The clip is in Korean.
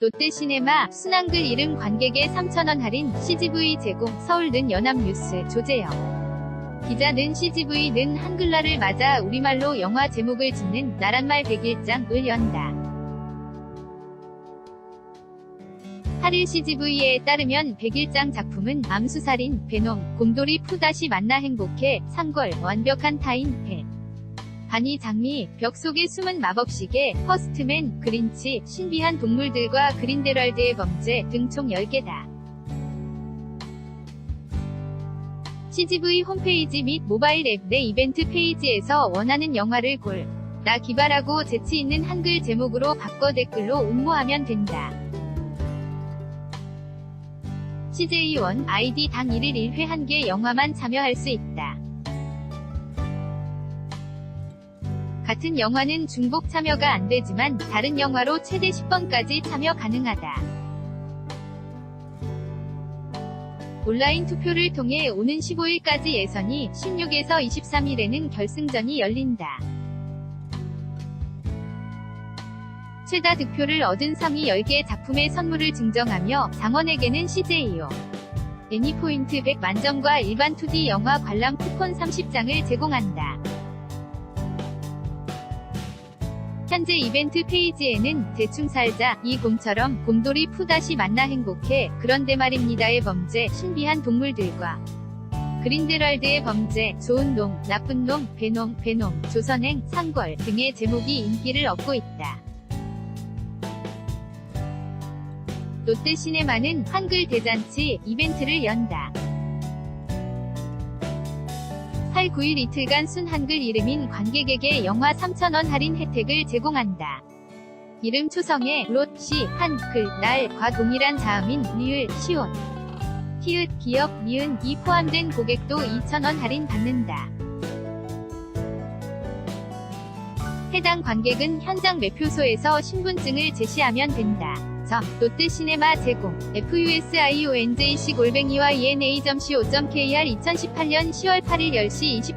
롯데시네마 순한글 이름 관객의 3,000원 할인 CGV 제공 서울는 연합뉴스 조재영 기자는 CGV는 한글날을 맞아 우리말로 영화 제목을 짓는 나란말 101장을 연다. 8일 CGV에 따르면 101장 작품은 암수살인, 베놈, 곰돌이 푸다시 만나 행복해, 상걸, 완벽한 타인, 배. 바니 장미, 벽 속에 숨은 마법시계, 퍼스트맨, 그린치, 신비한 동물들과 그린데럴드의 범죄 등 총 10개다. CGV 홈페이지 및 모바일 앱 내 이벤트 페이지에서 원하는 영화를 골, 나 기발하고 재치 있는 한글 제목으로 바꿔 댓글로 응모하면 된다. CJ1 아이디 당 1일 1회 1개 영화만 참여할 수 있다. 같은 영화는 중복 참여가 안 되지만 다른 영화로 최대 10번까지 참여 가능하다. 온라인 투표를 통해 오는 15일까지 예선이 16에서 23일에는 결승전이 열린다. 최다 득표를 얻은 상위 10개 작품의 선물을 증정하며 장원에게는 CJO 애니포인트 100 만점과 일반 2D 영화 관람 쿠폰 30장을 제공한다. 현재 이벤트 페이지에는 대충 살자 이 곰처럼 곰돌이 푸다시 만나 행복해 그런데 말입니다의 범죄 신비한 동물들과 그린데럴드의 범죄 좋은 놈 나쁜 놈 배놈 배놈 조선행 상걸 등의 제목이 인기를 얻고 있다. 롯데 시네마는 한글 대잔치 이벤트를 연다. 8, 9일 이틀간 순 한글 이름인 관객에게 영화 3,000원 할인 혜택을 제공한다. 이름 초성에 롯, 시, 한, 글, 날과 동일한 자음인 리을, 시온, 티읕, 기역, 니은, 이 포함된 고객도 2,000원 할인 받는다. 해당 관객은 현장 매표소에서 신분증을 제시하면 된다. 점, 롯데시네마 제공, fusionjc 골뱅이와 ena.co.kr 2018년 10월 8일 10시 20분